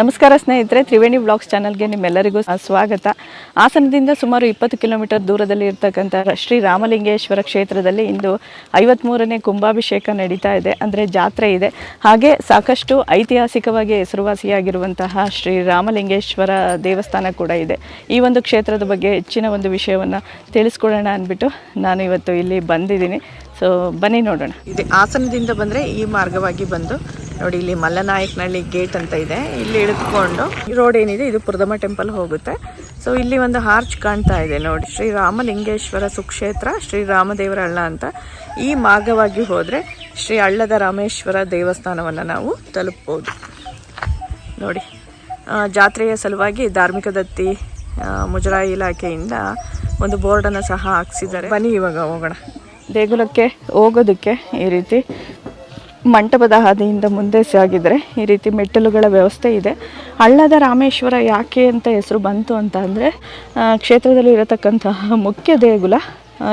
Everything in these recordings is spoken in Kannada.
ನಮಸ್ಕಾರ ಸ್ನೇಹಿತರೆ, ತ್ರಿವೇಣಿ ಬ್ಲಾಗ್ಸ್ ಚಾನಲ್ಗೆ ನಿಮ್ಮೆಲ್ಲರಿಗೂ ಸ್ವಾಗತ. ಹಾಸನದಿಂದ ಸುಮಾರು ಇಪ್ಪತ್ತು ಕಿಲೋಮೀಟರ್ ದೂರದಲ್ಲಿ ಇರ್ತಕ್ಕಂಥ ಶ್ರೀ ರಾಮಲಿಂಗೇಶ್ವರ ಕ್ಷೇತ್ರದಲ್ಲಿ ಇಂದು ಐವತ್ತ್ಮೂರನೇ ಕುಂಭಾಭಿಷೇಕ ನಡೀತಾ ಇದೆ, ಅಂದರೆ ಜಾತ್ರೆ ಇದೆ. ಹಾಗೆ ಸಾಕಷ್ಟು ಐತಿಹಾಸಿಕವಾಗಿ ಹೆಸರುವಾಸಿಯಾಗಿರುವಂತಹ ಶ್ರೀ ರಾಮಲಿಂಗೇಶ್ವರ ದೇವಸ್ಥಾನ ಕೂಡ ಇದೆ. ಈ ಒಂದು ಕ್ಷೇತ್ರದ ಬಗ್ಗೆ ಹೆಚ್ಚಿನ ಒಂದು ವಿಷಯವನ್ನು ತಿಳಿಸ್ಕೊಡೋಣ ಅಂದ್ಬಿಟ್ಟು ನಾನು ಇವತ್ತು ಇಲ್ಲಿ ಬಂದಿದ್ದೀನಿ. ಸೊ ಬನ್ನಿ ನೋಡೋಣ. ಇದು ಹಾಸನದಿಂದ ಬಂದರೆ ಈ ಮಾರ್ಗವಾಗಿ ಬಂದು ನೋಡಿ ಇಲ್ಲಿ ಮಲ್ಲನಾಯಕನಹಳ್ಳಿ ಗೇಟ್ ಅಂತ ಇದೆ. ಇಲ್ಲಿ ಇಳಿದುಕೊಂಡು ರೋಡ್ ಏನಿದೆ, ಇದು ಪುರದಮ್ಮ ಟೆಂಪಲ್ ಹೋಗುತ್ತೆ. ಸೊ ಇಲ್ಲಿ ಒಂದು ಹಾರ್ಚ್ ಕಾಣ್ತಾ ಇದೆ ನೋಡಿ. ಶ್ರೀ ರಾಮಲಿಂಗೇಶ್ವರ ಸುಕ್ಷೇತ್ರ, ಶ್ರೀ ರಾಮದೇವರ ಹಳ್ಳ ಅಂತ. ಈ ಮಾರ್ಗವಾಗಿ ಹೋದರೆ ಶ್ರೀ ಹಳ್ಳದ ರಾಮೇಶ್ವರ ದೇವಸ್ಥಾನವನ್ನು ನಾವು ತಲುಪ್ಬೋದು. ನೋಡಿ ಜಾತ್ರೆಯ ಸಲುವಾಗಿ ಧಾರ್ಮಿಕ ದತ್ತಿ ಮುಜರಾಯಿ ಇಲಾಖೆಯಿಂದ ಒಂದು ಬೋರ್ಡನ್ನು ಸಹ ಹಾಕ್ಸಿದ್ದಾರೆ. ಬನ್ನಿ ಇವಾಗ ಹೋಗೋಣ. ದೇಗುಲಕ್ಕೆ ಹೋಗೋದಕ್ಕೆ ಈ ರೀತಿ ಮಂಟಪದ ಹಾದಿಯಿಂದ ಮುಂದೆ ಸಾಗಿದರೆ ಈ ರೀತಿ ಮೆಟ್ಟಲುಗಳ ವ್ಯವಸ್ಥೆ ಇದೆ. ಹಳ್ಳದ ರಾಮೇಶ್ವರ ಯಾಕೆ ಅಂತ ಹೆಸರು ಬಂತು ಅಂತ ಅಂದರೆ ಕ್ಷೇತ್ರದಲ್ಲಿ ಇರತಕ್ಕಂತಹ ಮುಖ್ಯ ದೇಗುಲ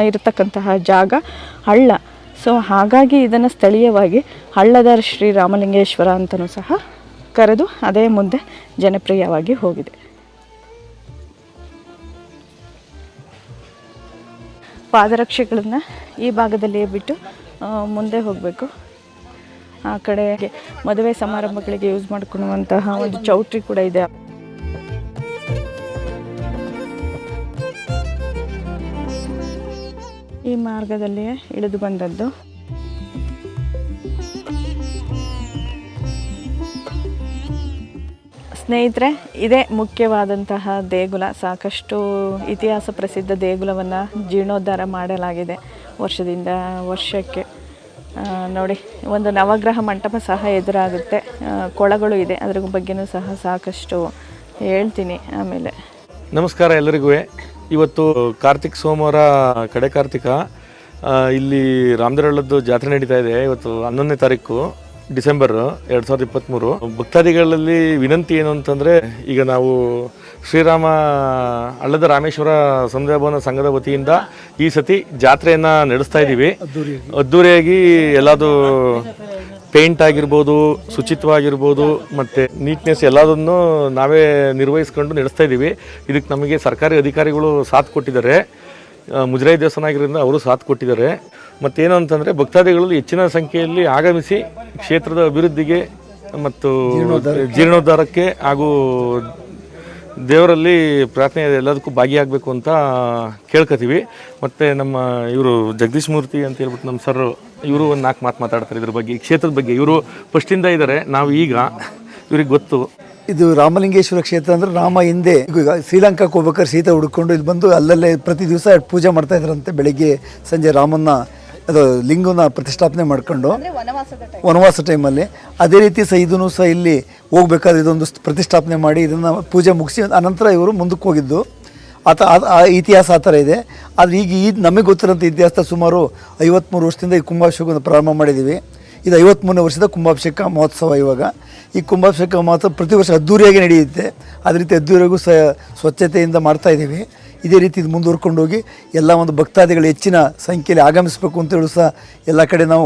ಇರತಕ್ಕಂತಹ ಜಾಗ ಹಳ್ಳ. ಸೊ ಹಾಗಾಗಿ ಇದನ್ನು ಸ್ಥಳೀಯವಾಗಿ ಹಳ್ಳದ ಶ್ರೀ ರಾಮಲಿಂಗೇಶ್ವರ ಅಂತಲೂ ಸಹ ಕರೆದು ಅದೇ ಮುಂದೆ ಜನಪ್ರಿಯವಾಗಿ ಹೋಗಿದೆ. ಪಾದರಕ್ಷೆಗಳನ್ನು ಈ ಭಾಗದಲ್ಲಿಯೇ ಬಿಟ್ಟು ಮುಂದೆ ಹೋಗಬೇಕು. ಆ ಕಡೆ ಮದುವೆ ಸಮಾರಂಭಗಳಿಗೆ ಯೂಸ್ ಮಾಡ್ಕೊಳ್ಳುವಂತಹ ಒಂದು ಚೌಟ್ರಿ ಕೂಡ ಇದೆ. ಈ ಮಾರ್ಗದಲ್ಲಿಯೇ ಇಳಿದು ಬಂದದ್ದು. ಸ್ನೇಹಿತರೆ, ಇದೇ ಮುಖ್ಯವಾದಂತಹ ದೇಗುಲ. ಸಾಕಷ್ಟು ಇತಿಹಾಸ ಪ್ರಸಿದ್ಧ ದೇಗುಲವನ್ನು ಜೀರ್ಣೋದ್ಧಾರ ಮಾಡಲಾಗಿದೆ ವರ್ಷದಿಂದ ವರ್ಷಕ್ಕೆ. ನೋಡಿ, ಒಂದು ನವಗ್ರಹ ಮಂಟಪ ಸಹ ಎದುರಾಗುತ್ತೆ. ಕೊಳಗಳು ಇದೆ, ಅದ್ರ ಬಗ್ಗೆನೂ ಸಹ ಸಾಕಷ್ಟು ಹೇಳ್ತೀನಿ ಆಮೇಲೆ. ನಮಸ್ಕಾರ ಎಲ್ಲರಿಗೂ. ಇವತ್ತು ಕಾರ್ತಿಕ್ ಸೋಮವಾರ, ಕಡೆ ಕಾರ್ತಿಕ. ಇಲ್ಲಿ ರಾಮದೇರಳದ್ದು ಜಾತ್ರೆ ನಡೀತಾ ಇದೆ, ಇವತ್ತು ಹನ್ನೊಂದನೇ ತಾರೀಕು. ಡಿಸೆಂಬರ್ ಎರಡು ಸಾವಿರದ ಇಪ್ಪತ್ತ್ಮೂರು ಭಕ್ತಾದಿಗಳಲ್ಲಿ ವಿನಂತಿ ಏನು ಅಂತಂದರೆ, ಈಗ ನಾವು ಶ್ರೀರಾಮ ಹಳ್ಳದ ರಾಮೇಶ್ವರ ಸಮುದಾಯ ಭವನ ಸಂಘದ ವತಿಯಿಂದ ಈ ಸತಿ ಜಾತ್ರೆಯನ್ನು ನಡೆಸ್ತಾ ಇದ್ದೀವಿ. ಅದ್ದೂರಿಯಾಗಿ ಎಲ್ಲದು ಪೇಂಟ್ ಆಗಿರ್ಬೋದು ಶುಚಿತ್ವವಾಗಿರ್ಬೋದು ಮತ್ತು ನೀಟ್ನೆಸ್ ಎಲ್ಲದನ್ನು ನಾವೇ ನಿರ್ವಹಿಸ್ಕೊಂಡು ನಡೆಸ್ತಾ ಇದ್ದೀವಿ. ಇದಕ್ಕೆ ನಮಗೆ ಸರ್ಕಾರಿ ಅಧಿಕಾರಿಗಳು ಸಾಥ್ ಕೊಟ್ಟಿದ್ದಾರೆ. ಮುಜರಾಯಿ ದೇವಸ್ಥಾನ ಆಗಿರೋದ್ರಿಂದ ಅವರು ಸಾಥ್ ಕೊಟ್ಟಿದ್ದಾರೆ. ಮತ್ತೇನು ಅಂತಂದರೆ ಭಕ್ತಾದಿಗಳಲ್ಲಿ ಹೆಚ್ಚಿನ ಸಂಖ್ಯೆಯಲ್ಲಿ ಆಗಮಿಸಿ ಕ್ಷೇತ್ರದ ಅಭಿವೃದ್ಧಿಗೆ ಮತ್ತು ಜೀರ್ಣೋದ್ಧಾರಕ್ಕೆ. ಹಾಗೂ ದೇವರಲ್ಲಿ ಪ್ರಾರ್ಥನೆ ಎಲ್ಲದಕ್ಕೂ ಭಾಗಿಯಾಗಬೇಕು ಅಂತ ಕೇಳ್ಕೊತೀವಿ. ಮತ್ತು ನಮ್ಮ ಇವರು ಜಗದೀಶ್ ಮೂರ್ತಿ ಅಂತ ಹೇಳ್ಬಿಟ್ಟು ನಮ್ಮ ಸರ್ ಇವರು ಒಂದು ನಾಲ್ಕು ಮಾತು ಮಾತಾಡ್ತಾರೆ ಇದ್ರ ಬಗ್ಗೆ ಈ ಕ್ಷೇತ್ರದ ಬಗ್ಗೆ. ಇವರು ಫಸ್ಟಿಂದ ಇದ್ದಾರೆ ನಾವು ಈಗ ಇವ್ರಿಗೆ ಗೊತ್ತು. ಇದು ರಾಮಲಿಂಗೇಶ್ವರ ಕ್ಷೇತ್ರ ಅಂದ್ರೆ ರಾಮ ಹಿಂದೆ ಈಗ ಶ್ರೀಲಂಕಾಕ್ಕೆ ಹೋಗ್ಬೇಕಾದ್ರೆ ಸೀತೆ ಹುಡ್ಕೊಂಡು ಇಲ್ಲಿ ಬಂದು ಅಲ್ಲಲ್ಲೇ ಪ್ರತಿ ದಿವಸ ಪೂಜೆ ಮಾಡ್ತಾ ಇದ್ರಂತೆ ಬೆಳಿಗ್ಗೆ ಸಂಜೆ ರಾಮನ್ನ. ಅದು ಲಿಂಗನ ಪ್ರತಿಷ್ಠಾಪನೆ ಮಾಡ್ಕೊಂಡು ವನವಾಸ ಟೈಮಲ್ಲಿ ಅದೇ ರೀತಿ ಸಹ ಇದನ್ನು ಸಹ ಇಲ್ಲಿ ಹೋಗ್ಬೇಕಾದ್ರೆ ಇದೊಂದು ಪ್ರತಿಷ್ಠಾಪನೆ ಮಾಡಿ ಇದನ್ನು ಪೂಜೆ ಮುಗಿಸಿ ಅನಂತರ ಇವರು ಮುಂದಕ್ಕೆ ಹೋಗಿದ್ದು. ಆತ ಆ- ಆ ಇತಿಹಾಸ ಆ ಥರ ಇದೆ. ಆದರೆ ಈಗ ಈ ನಮಗೆ ಗೊತ್ತಿರೋಂಥ ಇತಿಹಾಸ ಸುಮಾರು ಐವತ್ತ್ಮೂರು ವರ್ಷದಿಂದ ಈ ಕುಂಭಾಭಿಷೇಕವನ್ನು ಪ್ರಾರಂಭ ಮಾಡಿದ್ದೀವಿ. ಇದು ಐವತ್ತ್ಮೂರನೇ ವರ್ಷದ ಕುಂಭಾಭಿಷೇಕ ಮಹೋತ್ಸವ ಇವಾಗ. ಈ ಕುಂಭಾಭಿಷೇಕ ಮಹೋತ್ಸವ ಪ್ರತಿ ವರ್ಷ ಅದ್ದೂರಿಯಾಗಿ ನಡೆಯುತ್ತೆ. ಅದೇ ರೀತಿ ಅದ್ದೂರಿಯಾಗೂ ಸಹ ಸ್ವಚ್ಛತೆಯಿಂದ ಮಾಡ್ತಾ ಇದ್ದೀವಿ. ಇದೇ ರೀತಿ ಇದು ಮುಂದುವರ್ಕೊಂಡು ಹೋಗಿ ಎಲ್ಲ ಒಂದು ಭಕ್ತಾದಿಗಳು ಹೆಚ್ಚಿನ ಸಂಖ್ಯೆಯಲ್ಲಿ ಆಗಮಿಸಬೇಕು ಅಂತೇಳಿ ಸಹ ಎಲ್ಲ ಕಡೆ ನಾವು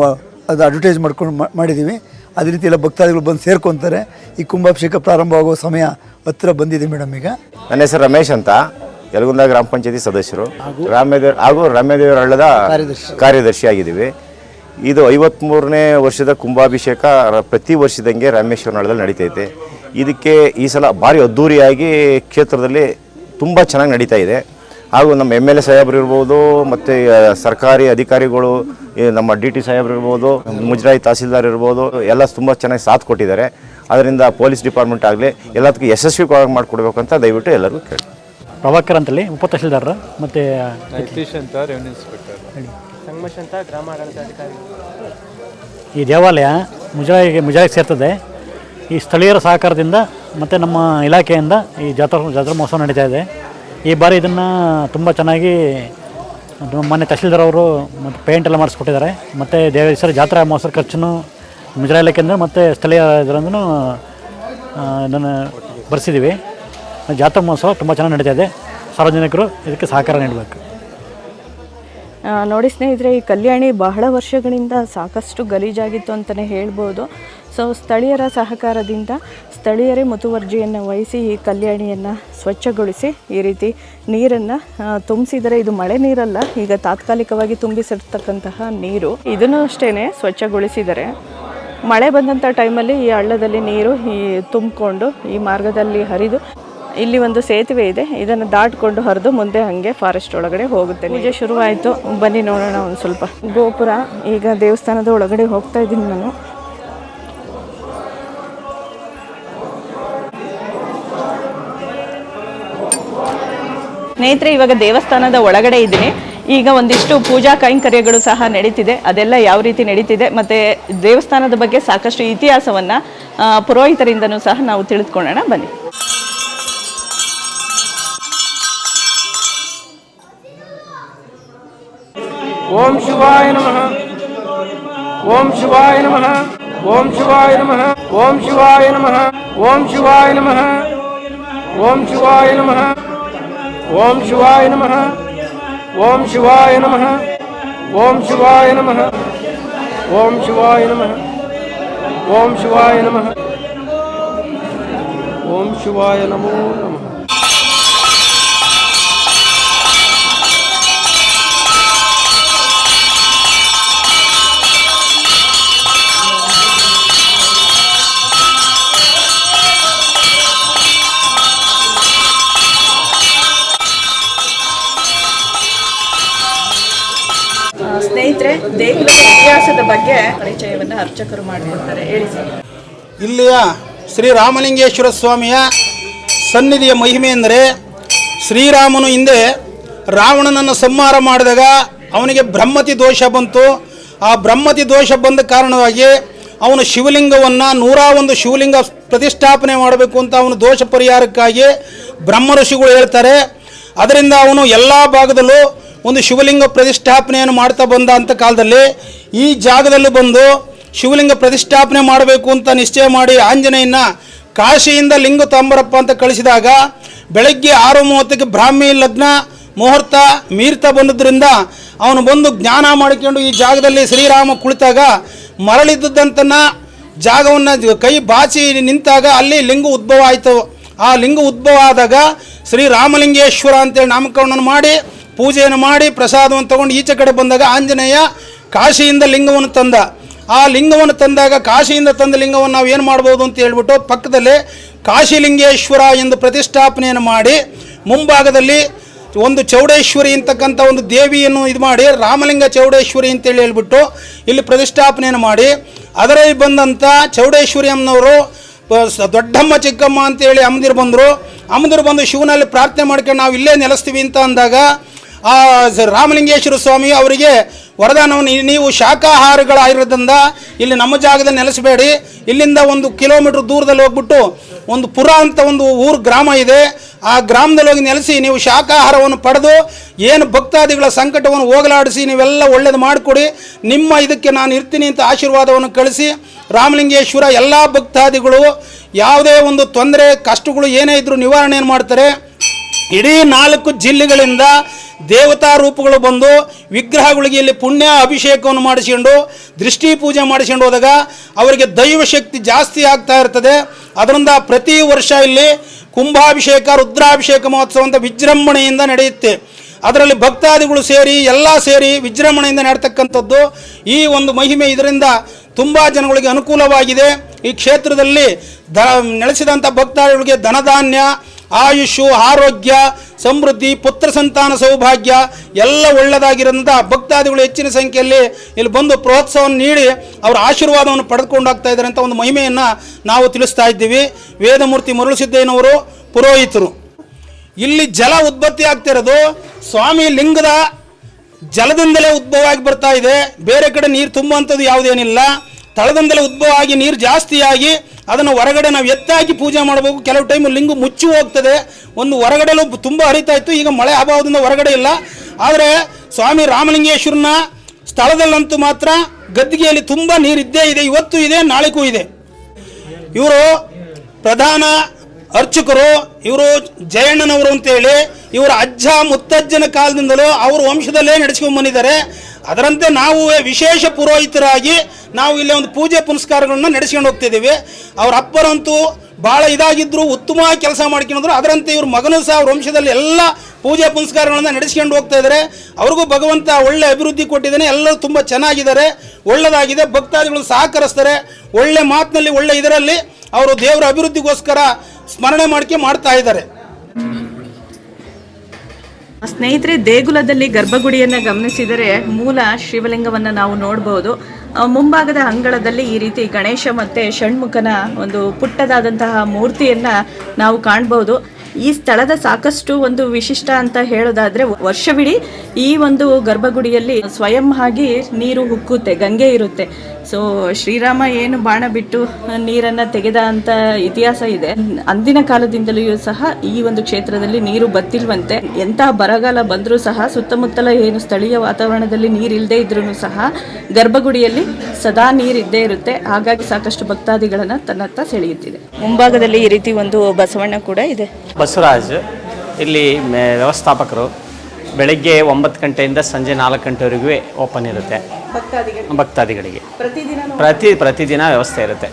ಅದು ಅಡ್ವರ್ಟೈಸ್ ಮಾಡ್ಕೊಂಡು ಮಾಡಿದ್ದೀವಿ. ಅದೇ ರೀತಿ ಎಲ್ಲ ಭಕ್ತಾದಿಗಳು ಬಂದು ಸೇರ್ಕೊತಾರೆ. ಈ ಕುಂಭಾಭಿಷೇಕ ಪ್ರಾರಂಭವಾಗುವ ಸಮಯ ಹತ್ತಿರ ಬಂದಿದೆ ಮೇಡಮ್ ಈಗ. ನನ್ನ ಹೆಸರು ರಮೇಶ್ ಅಂತ. ಯಲಗುಂದ ಗ್ರಾಮ ಪಂಚಾಯತಿ ಸದಸ್ಯರು. ರಾಮೇದೇವ್ ಹಾಗೂ ರಾಮೇದೇವರ ಹಳ್ಳದ ಕಾರ್ಯದರ್ಶಿ. ಆಗಿದ್ದೀವಿ. ಇದು ಐವತ್ತ್ಮೂರನೇ ವರ್ಷದ ಕುಂಭಾಭಿಷೇಕ ಪ್ರತಿ ವರ್ಷದಂಗೆ ರಾಮೇಶ್ವರ ಹಳ್ಳದಲ್ಲಿ ನಡೀತೈತೆ. ಇದಕ್ಕೆ ಈ ಸಲ ಭಾರಿ ಅದ್ಧೂರಿಯಾಗಿ ಕ್ಷೇತ್ರದಲ್ಲಿ ತುಂಬ ಚೆನ್ನಾಗಿ ನಡೀತಾ ಇದೆ. ಹಾಗೂ ನಮ್ಮ ಎಂ ಎಲ್ ಎ ಸಾಹೇಬ್ರು ಇರ್ಬೋದು ಮತ್ತು ಸರ್ಕಾರಿ ಅಧಿಕಾರಿಗಳು ಈ ನಮ್ಮ ಡಿ ಟಿ ಸಾಹೇಬ್ರು ಇರ್ಬೋದು ಮುಜರಾಯಿ ತಹಸೀಲ್ದಾರ್ ಇರ್ಬೋದು ಎಲ್ಲ ತುಂಬ ಚೆನ್ನಾಗಿ ಸಾಥ್ ಕೊಟ್ಟಿದ್ದಾರೆ. ಅದರಿಂದ ಪೊಲೀಸ್ ಡಿಪಾರ್ಟ್ಮೆಂಟ್ ಆಗಲಿ ಎಲ್ಲದಕ್ಕೂ ಯಶಸ್ವಿ ಮಾಡಿಕೊಡ್ಬೇಕು ಅಂತ ದಯವಿಟ್ಟು ಎಲ್ಲರಿಗೂ ಕೇಳಿ. ಪ್ರಭಾಕರ್ ಅಂತಲ್ಲಿ ಉಪ ತಹಶೀಲ್ದಾರರು ಮತ್ತು ಈ ದೇವಾಲಯ ಮುಜರಾಯಿಗೆ ಮುಜರಾಯಿಗೆ ಸೇರ್ತದೆ. ಈ ಸ್ಥಳೀಯರ ಸಹಕಾರದಿಂದ ಮತ್ತು ನಮ್ಮ ಇಲಾಖೆಯಿಂದ ಈ ಜಾತ್ರಾ ಜಾತ್ರಾ ಮಹೋತ್ಸವ ನಡೀತಾ ಇದೆ. ಈ ಬಾರಿ ಇದನ್ನು ತುಂಬ ಚೆನ್ನಾಗಿ ಮೊನ್ನೆ ತಹಶೀಲ್ದಾರ್ ಅವರು ಮತ್ತು ಪೇಂಟ್ ಎಲ್ಲ ಮಾಡಿಸ್ಕೊಟ್ಟಿದ್ದಾರೆ. ಮತ್ತು ದೇವೇಶ್ವರ ಜಾತ್ರಾ ಮಹೋತ್ಸವ ಖರ್ಚನ್ನು ಮುಜರಾ ಇಲಾಖೆಯಿಂದ ಮತ್ತು ಸ್ಥಳೀಯ ಇದರಿಂದನೂ ಇದನ್ನು ಬರೆಸಿದ್ದೀವಿ ಜಾತ್ರಾ ಮಹೋತ್ಸವ ತುಂಬ ಚೆನ್ನಾಗಿ ನಡೀತಾ ಇದೆ. ಸಾರ್ವಜನಿಕರು ಇದಕ್ಕೆ ಸಹಕಾರ ನೀಡಬೇಕು. ನೋಡಿ ಸ್ನೇಹಿತರೆ, ಈ ಕಲ್ಯಾಣಿ ಬಹಳ ವರ್ಷಗಳಿಂದ ಸಾಕಷ್ಟು ಗಲೀಜಾಗಿತ್ತು ಅಂತಲೇ ಹೇಳ್ಬೋದು. ಸೊ ಸ್ಥಳೀಯರ ಸಹಕಾರದಿಂದ ಸ್ಥಳೀಯರೇ ಮುತುವರ್ಜಿಯನ್ನು ವಹಿಸಿ ಈ ಕಲ್ಯಾಣಿಯನ್ನು ಸ್ವಚ್ಛಗೊಳಿಸಿ ಈ ರೀತಿ ನೀರನ್ನು ತುಂಬಿಸಿದರೆ ಇದು ಮಳೆ ನೀರಲ್ಲ, ಈಗ ತಾತ್ಕಾಲಿಕವಾಗಿ ತುಂಬಿಸಿರ್ತಕ್ಕಂತಹ ನೀರು. ಇದನ್ನು ಅಷ್ಟೇ ಸ್ವಚ್ಛಗೊಳಿಸಿದರೆ ಮಳೆ ಬಂದಂಥ ಟೈಮಲ್ಲಿ ಈ ಹಳ್ಳದಲ್ಲಿ ನೀರು ಈ ತುಂಬಿಕೊಂಡು ಈ ಮಾರ್ಗದಲ್ಲಿ ಹರಿದು ಇಲ್ಲಿ ಒಂದು ಸೇತುವೆ ಇದೆ. ಇದನ್ನು ದಾಟ್ಕೊಂಡು ಹರಿದು ಮುಂದೆ ಹಾಗೆ ಫಾರೆಸ್ಟ್ ಒಳಗಡೆ ಹೋಗುತ್ತೆ ಪೂಜೆ ಶುರುವಾಯಿತು. ಬನ್ನಿ ನೋಡೋಣ ಒಂದು ಸ್ವಲ್ಪ. ಗೋಪುರ, ಈಗ ದೇವಸ್ಥಾನದ ಒಳಗಡೆ ಹೋಗ್ತಾ ಇದ್ದೀನಿ ನಾನು. ಸ್ನೇಹಿತರೆ, ಇವಾಗ ದೇವಸ್ಥಾನದ ಒಳಗಡೆ ಇದ್ದೀನಿ. ಈಗ ಒಂದಿಷ್ಟು ಪೂಜಾ ಕೈಂಕರ್ಯಗಳು ಸಹ ನಡೀತಿದೆ. ಅದೆಲ್ಲ ಯಾವ ರೀತಿ ನಡೀತಿದೆ? ಮತ್ತೆ ದೇವಸ್ಥಾನದ ಬಗ್ಗೆ ಸಾಕಷ್ಟು ಇತಿಹಾಸವನ್ನ ಪುರೋಹಿತರಿಂದನೂ ಸಹ ನಾವು ತಿಳಿದುಕೊಳ್ಳೋಣ. ಬನ್ನಿ. ಓಂ ಶಿವಾಯ ನಮಃ. ಓಂ ಶಿವಾಯ ನಮಃ. ಓಂ ಶಿವಾಯ ನಮಃ. ಓಂ ಶಿವಾಯ ನಮಃ. ಓಂ ಶಿವಾಯ ನಮಃ. ಓಂ ಶಿವಾಯ ನಮಃ. ఓం శివాయ నమ. ఓం శివాయ నమ. ఓం శివాయ నమ. ఓం శివాయ నమ. ఓం శివాయ నమ. ఓం శివాయ నమో నమ. ಬಗ್ಗೆ ಪರಿಚಯವನ್ನು ಅರ್ಚಕರು ಮಾಡಿಕೊಡ್ತಾರೆ. ಹೇಳಿ ಇಲ್ಲಿಯ ಶ್ರೀ ರಾಮಲಿಂಗೇಶ್ವರ ಸ್ವಾಮಿಯ ಸನ್ನಿಧಿಯ ಮಹಿಮೆ ಎಂದರೆ ಶ್ರೀರಾಮನು ಹಿಂದೆ ರಾವಣನನ್ನು ಸಂಹಾರ ಮಾಡಿದಾಗ ಅವನಿಗೆ ಬ್ರಹ್ಮತಿ ದೋಷ ಬಂತು. ಆ ಬ್ರಹ್ಮತಿ ದೋಷ ಬಂದ ಕಾರಣವಾಗಿ ಅವನು ಶಿವಲಿಂಗವನ್ನು ನೂರ ಒಂದು ಶಿವಲಿಂಗ ಪ್ರತಿಷ್ಠಾಪನೆ ಮಾಡಬೇಕು ಅಂತ ಅವನು ದೋಷ ಪರಿಹಾರಕ್ಕಾಗಿ ಬ್ರಹ್ಮ ಋಷಿಗಳು ಹೇಳ್ತಾರೆ. ಅದರಿಂದ ಅವನು ಎಲ್ಲ ಭಾಗದಲ್ಲೂ ಒಂದು ಶಿವಲಿಂಗ ಪ್ರತಿಷ್ಠಾಪನೆಯನ್ನು ಮಾಡ್ತಾ ಬಂದ ಅಂತ ಕಾಲದಲ್ಲಿ ಈ ಜಾಗದಲ್ಲಿ ಬಂದು ಶಿವಲಿಂಗ ಪ್ರತಿಷ್ಠಾಪನೆ ಮಾಡಬೇಕು ಅಂತ ನಿಶ್ಚಯ ಮಾಡಿ ಆಂಜನೇಯನ ಕಾಶಿಯಿಂದ ಲಿಂಗ ತಾಂಬರಪ್ಪ ಅಂತ ಕಳಿಸಿದಾಗ ಬೆಳಗ್ಗೆ ಆರು ಮೂವತ್ತಕ್ಕೆ ಬ್ರಾಹ್ಮಿ ಲಗ್ನ ಮುಹೂರ್ತ ಮೀರ್ತಾ ಬಂದದ್ರಿಂದ ಅವನು ಬಂದು ಜ್ಞಾನ ಮಾಡಿಕೊಂಡು ಈ ಜಾಗದಲ್ಲಿ ಶ್ರೀರಾಮ ಕುಳಿತಾಗ ಮರಳಿದ್ದಂತನ ಜಾಗವನ್ನು ಕೈ ಬಾಚಿ ನಿಂತಾಗ ಅಲ್ಲಿ ಲಿಂಗ ಉದ್ಭವ ಆಯಿತು. ಆ ಲಿಂಗ ಉದ್ಭವ ಆದಾಗ ಶ್ರೀರಾಮಲಿಂಗೇಶ್ವರ ಅಂತೇಳಿ ನಾಮಕರಣವನ್ನು ಮಾಡಿ ಪೂಜೆಯನ್ನು ಮಾಡಿ ಪ್ರಸಾದವನ್ನು ತಗೊಂಡು ಈಚೆ ಕಡೆ ಬಂದಾಗ ಆಂಜನೇಯ ಕಾಶಿಯಿಂದ ಲಿಂಗವನ್ನು ತಂದ. ಆ ಲಿಂಗವನ್ನು ತಂದಾಗ ಕಾಶಿಯಿಂದ ತಂದ ಲಿಂಗವನ್ನು ನಾವು ಏನು ಮಾಡ್ಬೋದು ಅಂತ ಹೇಳ್ಬಿಟ್ಟು ಪಕ್ಕದಲ್ಲಿ ಕಾಶಿಲಿಂಗೇಶ್ವರ ಎಂದು ಪ್ರತಿಷ್ಠಾಪನೆಯನ್ನು ಮಾಡಿ ಮುಂಭಾಗದಲ್ಲಿ ಒಂದು ಚೌಡೇಶ್ವರಿ ಅಂತಕ್ಕಂಥ ಒಂದು ದೇವಿಯನ್ನು ಇದು ಮಾಡಿ ರಾಮಲಿಂಗ ಚೌಡೇಶ್ವರಿ ಅಂತೇಳಿ ಹೇಳ್ಬಿಟ್ಟು ಇಲ್ಲಿ ಪ್ರತಿಷ್ಠಾಪನೆಯನ್ನು ಮಾಡಿ. ಅದರಲ್ಲಿ ಬಂದಂಥ ಚೌಡೇಶ್ವರಿ ಅಮ್ಮನವರು ದೊಡ್ಡಮ್ಮ ಚಿಕ್ಕಮ್ಮ ಅಂತೇಳಿ ಅಮ್ಮದಿರು ಬಂದರು. ಅಮ್ಮದಿರು ಬಂದು ಶಿವನಲ್ಲಿ ಪ್ರಾರ್ಥನೆ ಮಾಡ್ಕೊಂಡು ನಾವು ಇಲ್ಲೇ ನೆಲೆಸ್ತೀವಿ ಅಂತ ಅಂದಾಗ ಆ ರಾಮಲಿಂಗೇಶ್ವರ ಸ್ವಾಮಿ ಅವರಿಗೆ ವರದಾನವನ್ನು ನೀವು ಶಾಖಾಹಾರಿಗಳಾಗಿರೋದ್ರಿಂದ ಇಲ್ಲಿ ನಮ್ಮ ಜಾಗದಲ್ಲಿ ನೆಲೆಸಬೇಡಿ. ಇಲ್ಲಿಂದ ಒಂದು ಕಿಲೋಮೀಟ್ರ್ ದೂರದಲ್ಲಿ ಹೋಗ್ಬಿಟ್ಟು ಒಂದು ಪುರ ಅಂತ ಒಂದು ಊರು ಗ್ರಾಮ ಇದೆ. ಆ ಗ್ರಾಮದಲ್ಲಿ ಹೋಗಿ ನೆಲೆಸಿ ನೀವು ಶಾಖಾಹಾರವನ್ನು ಪಡೆದು ಏನು ಭಕ್ತಾದಿಗಳ ಸಂಕಟವನ್ನು ಹೋಗಲಾಡಿಸಿ ನೀವೆಲ್ಲ ಒಳ್ಳೇದು ಮಾಡಿಕೊಡಿ. ನಿಮ್ಮ ಇದಕ್ಕೆ ನಾನು ಇರ್ತೀನಿ ಅಂತ ಆಶೀರ್ವಾದವನ್ನು ಕಳಿಸಿ ರಾಮಲಿಂಗೇಶ್ವರ ಎಲ್ಲ ಭಕ್ತಾದಿಗಳು ಯಾವುದೇ ಒಂದು ತೊಂದರೆ, ಕಷ್ಟಗಳು ಏನೇ ಇದ್ದರೂ ನಿವಾರಣೆಯನ್ನು ಮಾಡ್ತಾರೆ? ಇಡೀ ನಾಲ್ಕು ಜಿಲ್ಲೆಗಳಿಂದ ದೇವತಾ ರೂಪಗಳು ಬಂದು ವಿಗ್ರಹಗಳಿಗೆ ಇಲ್ಲಿ ಪುಣ್ಯ ಅಭಿಷೇಕವನ್ನು ಮಾಡಿಸ್ಕೊಂಡು ದೃಷ್ಟಿ ಪೂಜೆ ಮಾಡಿಸ್ಕೊಂಡು ಹೋದಾಗ ಅವರಿಗೆ ದೈವ ಶಕ್ತಿ ಜಾಸ್ತಿ ಆಗ್ತಾ ಇರ್ತದೆ. ಅದರಿಂದ ಪ್ರತಿ ವರ್ಷ ಇಲ್ಲಿ ಕುಂಭಾಭಿಷೇಕ, ರುದ್ರಾಭಿಷೇಕ ಮಹೋತ್ಸವ ಅಂತ ವಿಜೃಂಭಣೆಯಿಂದ ನಡೆಯುತ್ತೆ. ಅದರಲ್ಲಿ ಭಕ್ತಾದಿಗಳು ಸೇರಿ, ಎಲ್ಲ ಸೇರಿ ವಿಜೃಂಭಣೆಯಿಂದ ನಡೆತಕ್ಕಂಥದ್ದು ಈ ಒಂದು ಮಹಿಮೆ ಇದರಿಂದ ತುಂಬ ಜನಗಳಿಗೆ ಅನುಕೂಲವಾಗಿದೆ. ಈ ಕ್ಷೇತ್ರದಲ್ಲಿ ದ, ನೆಲೆಸಿದಂಥ ಭಕ್ತಾದಿಗಳಿಗೆ ಧನಧಾನ್ಯ ಆಯುಷು, ಆರೋಗ್ಯ, ಸಮೃದ್ಧಿ, ಪುತ್ರ ಸಂತಾನ ಸೌಭಾಗ್ಯ ಎಲ್ಲ ಒಳ್ಳೆಯದಾಗಿರೋದ್ರಿಂದ ಭಕ್ತಾದಿಗಳು ಹೆಚ್ಚಿನ ಸಂಖ್ಯೆಯಲ್ಲಿ ಇಲ್ಲಿ ಬಂದು ಪ್ರೋತ್ಸಾಹವನ್ನು ನೀಡಿ ಅವರ ಆಶೀರ್ವಾದವನ್ನು ಪಡೆದುಕೊಂಡು ಹೋಗ್ತಾ ಇದ್ದಾರೆ ಅಂತ ಒಂದು ಮಹಿಮೆಯನ್ನು ನಾವು ತಿಳಿಸ್ತಾ ಇದ್ದೀವಿ. ವೇದಮೂರ್ತಿ ಮರುಳಸಿದ್ದೇನವರು? ಪುರೋಹಿತರು. ಇಲ್ಲಿ ಜಲ ಉತ್ಪತ್ತಿ ಆಗ್ತಿರೋದು ಸ್ವಾಮಿ ಲಿಂಗದ ಜಲದಿಂದಲೇ ಉದ್ಭವ ಆಗಿ ಬರ್ತಾ ಇದೆ. ಬೇರೆ ಕಡೆ ನೀರು ತುಂಬುವಂಥದ್ದು ಯಾವುದೇನಿಲ್ಲ. ತಳದಿಂದಲೇ ಉದ್ಭವ ಆಗಿ ನೀರು ಜಾಸ್ತಿಯಾಗಿ ಅದನ್ನು ಹೊರಗಡೆ ನಾವು ಎತ್ತಾಕಿ ಪೂಜೆ ಮಾಡಬೇಕು. ಕೆಲವು ಟೈಮ್ ಲಿಂಗು ಮುಚ್ಚಿ ಹೋಗ್ತದೆ. ಒಂದು ಹೊರಗಡೆಲೂ ತುಂಬ ಹರಿತಾ ಇತ್ತು. ಈಗ ಮಳೆ ಅಭಾವದಿಂದ ಹೊರಗಡೆ ಇಲ್ಲ. ಆದರೆ ಸ್ವಾಮಿ ರಾಮಲಿಂಗೇಶ್ವರನ ಸ್ಥಳದಲ್ಲಂತೂ ಮಾತ್ರ ಗದ್ದಿಗೆಯಲ್ಲಿ ತುಂಬ ನೀರಿದ್ದೇ ಇದೆ. ಇವತ್ತು ಇದೆ, ನಾಳೆಗೂ ಇದೆ. ಇವರು ಪ್ರಧಾನ ಅರ್ಚಕರು, ಇವರು ಜಯಣ್ಣನವರು ಅಂತೇಳಿ ಇವರ ಅಜ್ಜ ಮುತ್ತಜ್ಜನ ಕಾಲದಿಂದಲೂ ಅವ್ರ ವಂಶದಲ್ಲೇ ನಡೆಸ್ಕೊಂಡು ಬಂದಿದ್ದಾರೆ. ಅದರಂತೆ ನಾವು ವಿಶೇಷ ಪುರೋಹಿತರಾಗಿ ನಾವು ಇಲ್ಲಿ ಒಂದು ಪೂಜೆ ಪುನಸ್ಕಾರಗಳನ್ನು ನಡೆಸ್ಕೊಂಡು ಹೋಗ್ತಿದ್ದೀವಿ. ಅವ್ರ ಅಪ್ಪರಂತೂ ಭಾಳ ಇದಾಗಿದ್ದರು ಉತ್ತಮ ಕೆಲಸ ಮಾಡ್ಕೊಂಡಿದ್ರು ಅದರಂತೆ ಇವ್ರ ಮಗನೂ ಸಹ ಅವ್ರ ವಂಶದಲ್ಲಿ ಎಲ್ಲ ಪೂಜೆ ಪುನಸ್ಕಾರಗಳನ್ನು ನಡೆಸ್ಕೊಂಡು ಹೋಗ್ತಾ ಇದ್ದಾರೆ. ಅವ್ರಿಗೂ ಭಗವಂತ ಒಳ್ಳೆ ಅಭಿವೃದ್ಧಿ ಕೊಟ್ಟಿದ್ದಾನೆ. ಎಲ್ಲರೂ ತುಂಬ ಚೆನ್ನಾಗಿದ್ದಾರೆ. ಒಳ್ಳೆದಾಗಿದೆ. ಭಕ್ತಾದಿಗಳು ಸಹಕರಿಸ್ತಾರೆ. ಒಳ್ಳೆ ಮಾತಿನಲ್ಲಿ, ಒಳ್ಳೆ ಇದರಲ್ಲಿ ಅವರು ದೇವರ ಅಭಿವೃದ್ಧಿಗೋಸ್ಕರ ಸ್ಮರಣೆ ಮಾಡಿಕೆ ಮಾಡ್ತಾ ಇದ್ದಾರೆ. ಸ್ನೇಹಿತರೆ, ದೇಗುಲದಲ್ಲಿ ಗರ್ಭಗುಡಿಯನ್ನ ಗಮನಿಸಿದರೆ ಮೂಲ ಶಿವಲಿಂಗವನ್ನ ನಾವು ನೋಡಬಹುದು ಮುಂಭಾಗದ ಅಂಗಳದಲ್ಲಿ ಈ ರೀತಿ ಗಣೇಶ ಮತ್ತೆ ಷಣ್ಮುಖನ ಒಂದು ಪುಟ್ಟದಾದಂತಹ ಮೂರ್ತಿಯನ್ನ ನಾವು ಕಾಣಬಹುದು ಈ ಸ್ಥಳದ ಸಾಕಷ್ಟು ಒಂದು ವಿಶಿಷ್ಟ ಅಂತ ಹೇಳೋದಾದ್ರೆ, ವರ್ಷವಿಡೀ ಈ ಒಂದು ಗರ್ಭಗುಡಿಯಲ್ಲಿ ಸ್ವಯಂ ಆಗಿ ನೀರು ಹುಕ್ಕುತ್ತೆ ಗಂಗೆ ಇರುತ್ತೆ. ಸೊ ಶ್ರೀರಾಮ ಏನು ಬಾಣ ಬಿಟ್ಟು ನೀರನ್ನ ತೆಗೆದ ಅಂತ ಇತಿಹಾಸ ಇದೆ. ಅಂದಿನ ಕಾಲದಿಂದಲೂ ಸಹ ಈ ಒಂದು ಕ್ಷೇತ್ರದಲ್ಲಿ ನೀರು ಬತ್ತಿಲ್ವಂತೆ ಎಂತಹ ಬರಗಾಲ ಬಂದರೂ ಸಹ ಸುತ್ತಮುತ್ತಲ ಏನು ಸ್ಥಳೀಯ ವಾತಾವರಣದಲ್ಲಿ ನೀರು ಇಲ್ಲದೆ ಇದ್ರೂ ಸಹ ಗರ್ಭಗುಡಿಯಲ್ಲಿ ಸದಾ ನೀರಿದ್ದೇ ಇರುತ್ತೆ. ಹಾಗಾಗಿ ಸಾಕಷ್ಟು ಭಕ್ತಾದಿಗಳನ್ನು ತನ್ನತ್ತ ಸೆಳೆಯುತ್ತಿದೆ. ಮುಂಭಾಗದಲ್ಲಿ ಈ ರೀತಿ ಒಂದು ಬಸವಣ್ಣ ಕೂಡ ಇದೆ. ಬಸವರಾಜ್, ಇಲ್ಲಿ ವ್ಯವಸ್ಥಾಪಕರು ಬೆಳಗ್ಗೆ ಒಂಬತ್ತು ಗಂಟೆಯಿಂದ ಸಂಜೆ ನಾಲ್ಕು ಗಂಟೆವರೆಗೂ ಓಪನ್ ಇರುತ್ತೆ. ಭಕ್ತಾದಿಗಳಿಗೆ? ಪ್ರತಿ ಪ್ರತಿದಿನ ವ್ಯವಸ್ಥೆ ಇರುತ್ತೆ.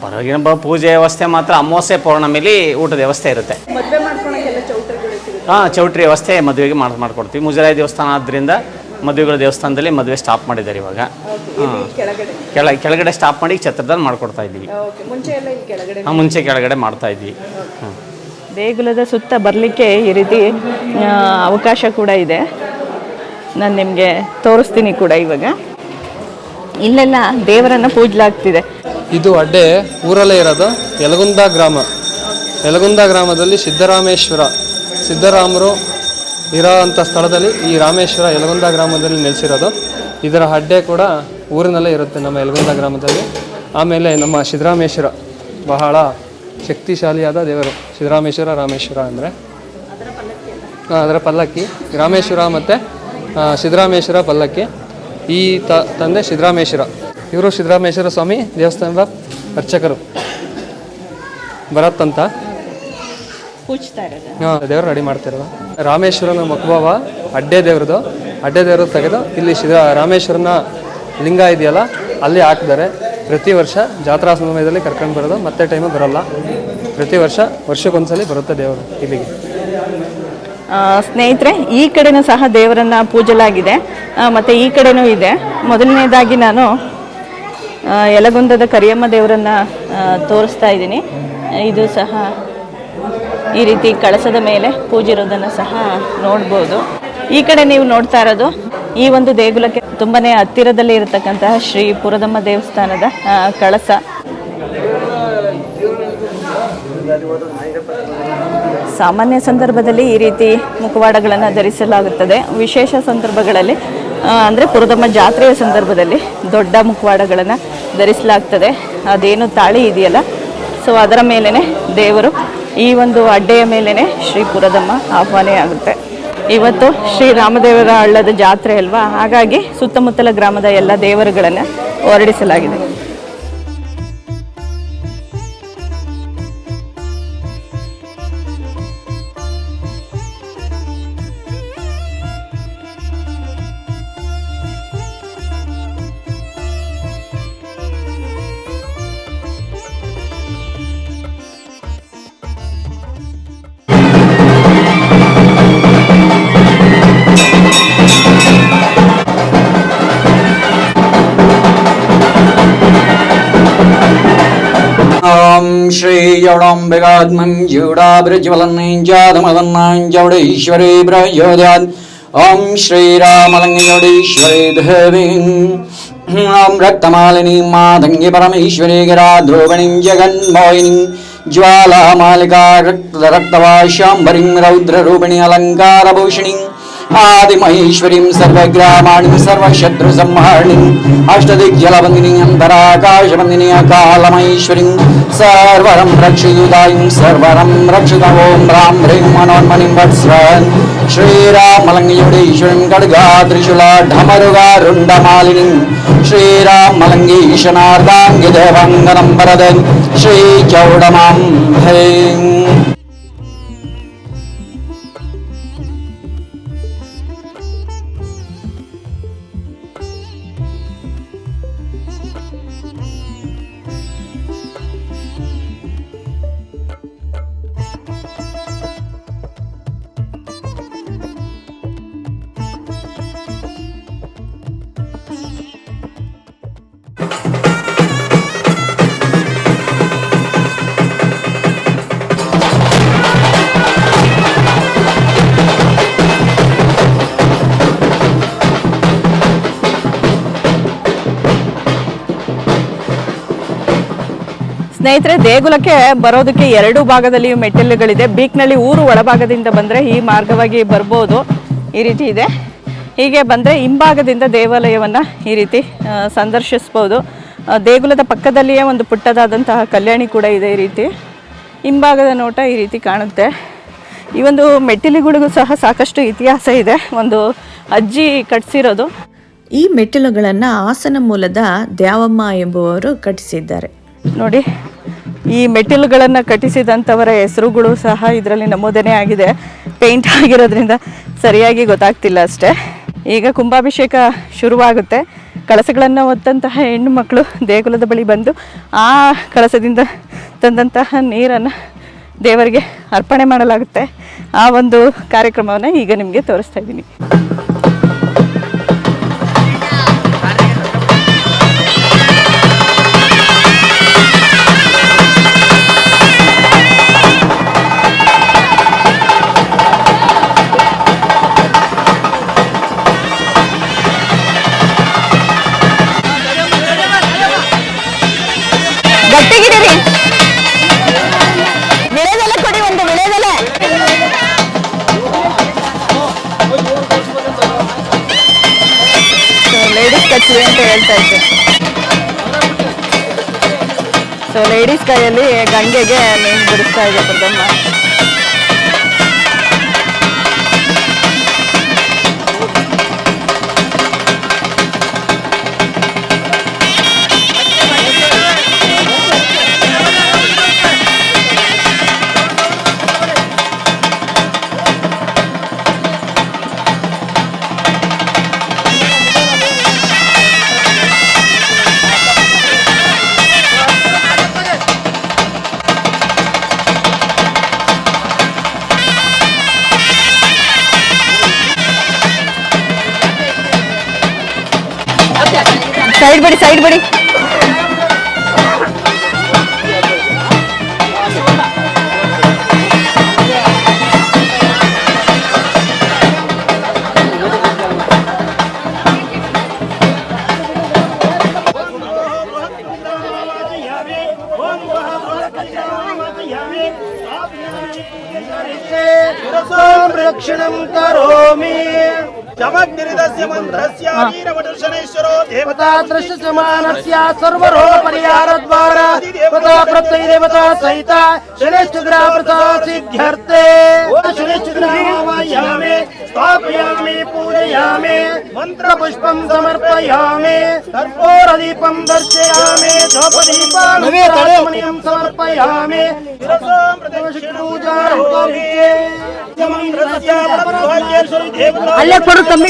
ಹೊರಗಿನ ಬ- ಪೂಜೆ ವ್ಯವಸ್ಥೆ ಮಾತ್ರ ಅಮಾವಾಸ್ಯೆ ಪೌರ್ಣಮಿಲಿ ಊಟದ ವ್ಯವಸ್ಥೆ ಇರುತ್ತೆ. ಹಾಂ ಚೌಟ್ರಿ ವ್ಯವಸ್ಥೆ ಮದುವೆಗೆ ಮಾಡಿ ಮಾಡ್ಕೊಡ್ತೀವಿ. ಮುಜರಾಯಿ ದೇವಸ್ಥಾನ ಆದ್ದರಿಂದ ಮದುವೆಗಳ ದೇವಸ್ಥಾನದಲ್ಲಿ ಮದುವೆ ಸ್ಟಾಪ್ ಮಾಡಿದ್ದಾರೆ ಇವಾಗ. ಹಾಂ. ಕೆಳಗಡೆ. ಕೆಳ ಕೆಳಗಡೆ ಸ್ಟಾಪ್ ಮಾಡಿ ಛತ್ರದಲ್ಲಿ ಮಾಡ್ಕೊಡ್ತಾ ಇದ್ದೀವಿ. ಓಕೆ ಮುಂಚೆ ಎಲ್ಲ ಇಲ್ಲಿ ಕೆಳಗಡೆ ಹಾಂ ಮುಂಚೆ ಕೆಳಗಡೆ ಮಾಡ್ತಾ ಇದ್ವಿ. ಹ್ಞೂ ದೇಗುಲದ ಸುತ್ತ ಬರಲಿಕ್ಕೆ ಈ ರೀತಿ ಅವಕಾಶ ಕೂಡ ಇದೆ. ನಾನು ನಿಮಗೆ ತೋರಿಸ್ತೀನಿ ಕೂಡ ಇವಾಗ. ಇಲ್ಲೆಲ್ಲ ದೇವರನ್ನು ಪೂಜಲಾಗ್ತಿದೆ. ಇದು ಅಡ್ಡೆ ಊರಲ್ಲೇ ಇರೋದು ಯಲಗುಂದ ಗ್ರಾಮ. ಯಲಗುಂದ ಗ್ರಾಮದಲ್ಲಿ ಸಿದ್ದರಾಮೇಶ್ವರ. ಸಿದ್ದರಾಮರು ಇರೋ ಅಂಥ ಸ್ಥಳದಲ್ಲಿ ಈ ರಾಮೇಶ್ವರ ಯಲಗುಂದ ಗ್ರಾಮದಲ್ಲಿ ನೆಲೆಸಿರೋದು. ಇದರ ಅಡ್ಡೆ ಕೂಡ ಊರಿನಲ್ಲೇ ಇರುತ್ತೆ ನಮ್ಮ ಯಲಗುಂದ ಗ್ರಾಮದಲ್ಲಿ. ಆಮೇಲೆ ನಮ್ಮ ಸಿದ್ದರಾಮೇಶ್ವರ, ಬಹಳ ಶಕ್ತಿಶಾಲಿಯಾದ ದೇವರು. ಸಿದ್ದರಾಮೇಶ್ವರ, ರಾಮೇಶ್ವರ ಅಂದರೆ? ಅದರ ಪಲ್ಲಕ್ಕಿ. ರಾಮೇಶ್ವರ ಮತ್ತು ಸಿದ್ದರಾಮೇಶ್ವರ ಪಲ್ಲಕ್ಕಿ. ಈ ತ, ತಂದೆ ಸಿದ್ದರಾಮೇಶ್ವರ. ಇವರು ಸಿದ್ದರಾಮೇಶ್ವರ ಸ್ವಾಮಿ ದೇವಸ್ಥಾನದ ಅರ್ಚಕರು. ಭರತ್ ಪೂಜ್ತಾ ಇರೋದು. ಹಾಂ ದೇವರು ರೆಡಿ ಮಾಡ್ತಿರೋದು. ರಾಮೇಶ್ವರನ ಮಕ್ಬಾವ ಅಡ್ಡೆ ದೇವ್ರದ್ದು ಅಡ್ಡೆ ದೇವ್ರದ್ದು ತೆಗೆದು ಇಲ್ಲಿ ಶಿವ ರಾಮೇಶ್ವರನ ಲಿಂಗ ಇದೆಯಲ್ಲ ಅಲ್ಲಿ ಹಾಕಿದ್ದಾರೆ. ಪ್ರತಿ ವರ್ಷ ಜಾತ್ರಾ ಸಮಯದಲ್ಲಿ ಕರ್ಕೊಂಡು ಬರೋದು ಮತ್ತೆ ಟೈಮು ಬರೋಲ್ಲ. ಪ್ರತಿ ವರ್ಷ ವರ್ಷಕ್ಕೊಂದ್ಸಲಿ ಬರುತ್ತೆ ದೇವರು ಇಲ್ಲಿಗೆ. ಆ, ಸ್ನೇಹಿತರೆ ಈ ಕಡೆನೂ ಸಹ ದೇವರನ್ನು ಪೂಜಲಾಗಿದೆ. ಮತ್ತು ಈ ಕಡೆನೂ ಇದೆ. ಮೊದಲನೇದಾಗಿ ನಾನು ಯಲಗುಂದದ ಕರಿಯಮ್ಮ ದೇವರನ್ನು ತೋರಿಸ್ತಾ ಇದ್ದೀನಿ. ಇದು ಸಹ ಈ ರೀತಿ ಕಳಸದ ಮೇಲೆ ಪೂಜಿರೋದನ್ನು ಸಹ ನೋಡ್ಬೋದು. ಈ ಕಡೆ ನೀವು ನೋಡ್ತಾ ಇರೋದು ಈ ಒಂದು ದೇಗುಲಕ್ಕೆ ತುಂಬಾನೇ ಹತ್ತಿರದಲ್ಲಿ ಇರತಕ್ಕಂತಹ ಶ್ರೀ ಪುರದಮ್ಮ ದೇವಸ್ಥಾನದ ಕಳಸ. ಸಾಮಾನ್ಯ ಸಂದರ್ಭದಲ್ಲಿ ಈ ರೀತಿ ಮುಖವಾಡಗಳನ್ನು ಧರಿಸಲಾಗುತ್ತದೆ. ವಿಶೇಷ ಸಂದರ್ಭಗಳಲ್ಲಿ ಅಂದರೆ ಪುರದಮ್ಮ ಜಾತ್ರೆಯ ಸಂದರ್ಭದಲ್ಲಿ ದೊಡ್ಡ ಮುಖವಾಡಗಳನ್ನು ಧರಿಸಲಾಗ್ತದೆ. ಅದೇನು ತಾಳಿ ಇದೆಯಲ್ಲ, ಸೊ ಅದರ ಮೇಲೇ ದೇವರು ಈ ಒಂದು ಅಡ್ಡೆಯ ಮೇಲೇ ಶ್ರೀ ಪುರದಮ್ಮ ಆಹ್ವಾನೆ ಆಗುತ್ತೆ. ಇವತ್ತು ಶ್ರೀ ರಾಮದೇವರ ಹಳ್ಳದ ಜಾತ್ರೆ ಅಲ್ವಾ? ಹಾಗಾಗಿ ಸುತ್ತಮುತ್ತಲ ಗ್ರಾಮದ ಎಲ್ಲ ದೇವರುಗಳನ್ನು ಹೊರಡಿಸಲಾಗಿದೆ. श्रीजवडम्बिकात्मं जीवडाभिरज्वलन्नञ्चादमदन्नाञ्चवडेश्वरे प्रयोदयात् ॐ श्रीरामलिङ्गजवडेश्वरे देवीं ॐ रक्तमालिनीं मातङ्गि परमेश्वरे गिरा ध्रुवणीं जगन्मोहिनीं ज्वालामालिका रक्तरक्तवाशाम्बरीं रौद्ररूपिणी अलङ्कारभूषणीम्। ആദിമഹേശ്വരീം സർവഗ്രാമാണിം സർവശത്രു സംഹാരിണിം അഷ്ടദിഗ്ജലവന്ദിനിം അന്തരാകാശവന്ദിനി അകാലമൈശ്വരീം സർവരം രക്ഷയുതായും സർവരം രക്ഷിത ഓം രാം ഹ്രീം മനോന്മണിം വത്സൻ ശ്രീരാമലങ്കിയുടെ ഈശ്വരൻ കടുഗാത്രിശുള ഢമരുകാരുണ്ടമാലിനിം ശ്രീരാമലങ്കീശനാർദ്ദാംഗി ദേവാംഗനം വരദൻ ശ്രീചൗഡമാം ഹൈം ದೇಗುಲಕ್ಕೆ ಬರೋದಕ್ಕೆ ಎರಡು ಭಾಗದಲ್ಲಿ ಮೆಟ್ಟಿಲುಗಳಿದೆ. ಬೀಕ್ನಲ್ಲಿ ಊರು ಒಳಭಾಗದಿಂದ ಬಂದರೆ ಈ ಮಾರ್ಗವಾಗಿ ಬರ್ಬೋದು ಈ ರೀತಿ ಇದೆ. ಹೀಗೆ ಬಂದರೆ ಹಿಂಭಾಗದಿಂದ ದೇವಾಲಯವನ್ನು ಈ ರೀತಿ ಸಂದರ್ಶಿಸ್ಬೋದು. ದೇಗುಲದ ಪಕ್ಕದಲ್ಲಿಯೇ ಒಂದು ಪುಟ್ಟದಾದಂತಹ ಕಲ್ಯಾಣಿ ಕೂಡ ಇದೆ ಈ ರೀತಿ. ಹಿಂಭಾಗದ ನೋಟ ಈ ರೀತಿ ಕಾಣುತ್ತೆ. ಈ ಒಂದು ಮೆಟ್ಟಿಲುಗಳಿಗೂ ಸಹ ಸಾಕಷ್ಟು ಇತಿಹಾಸ ಇದೆ. ಒಂದು ಅಜ್ಜಿ ಕಟ್ಸಿರೋದು. ಈ ಮೆಟ್ಟಿಲುಗಳನ್ನು ಹಾಸನ ಮೂಲದ ದ್ಯಾವಮ್ಮ ಎಂಬುವರು ಕಟ್ಟಿಸಿದ್ದಾರೆ. ನೋಡಿ ಈ ಮೆಟ್ಟಿಲುಗಳನ್ನು ಕಟ್ಟಿಸಿದಂಥವರ ಹೆಸರುಗಳು ಸಹ ಇದರಲ್ಲಿ ನಮೂದನೆ ಆಗಿದೆ. ಪೇಂಟ್ ಆಗಿರೋದ್ರಿಂದ ಸರಿಯಾಗಿ ಗೊತ್ತಾಗ್ತಿಲ್ಲ ಅಷ್ಟೇ. ಈಗ ಕುಂಭಾಭಿಷೇಕ ಶುರುವಾಗುತ್ತೆ. ಕಳಸಗಳನ್ನು ಹೊತ್ತಂತಹ ಹೆಣ್ಣು ಮಕ್ಕಳು ದೇಗುಲದ ಬಳಿ ಬಂದು ಆ ಕಳಸದಿಂದ ತಂದಂತಹ ನೀರನ್ನು ದೇವರಿಗೆ ಅರ್ಪಣೆ ಮಾಡಲಾಗುತ್ತೆ. ಆ ಒಂದು ಕಾರ್ಯಕ್ರಮವನ್ನು ಈಗ ನಿಮಗೆ ತೋರಿಸ್ತಾ ಇದ್ದೀನಿ. ಕೈಯಲ್ಲಿ ಗಂಗೆಗೆ ನೀರು ಬಿಡಿಸ್ತಾ ಇದೆ ಪ್ರಥಮ. साइड बड़ी साइड बड़ी रक्षणं करोमि। चमग्निरिदस्य मंत्र वीरवदर्शनेश्वरो देवता दृश्यमानस्य सर्वरोगपरिहारद्वारा देवता प्रत्यय देवता सहिता शनिश्चग्रह प्रसाद सिद्ध्यर्थे शनिश्चग्रहवायामे स्थापयामि पूजयामि मन्त्रपुष्पं समर्पयामि कर्पूरदीपं दर्शयामि धूपदीपं समर्पयामि पूजां करिष्ये ಅಲ್ಲೇ ಕೊಡು ತಮ್ಮಿ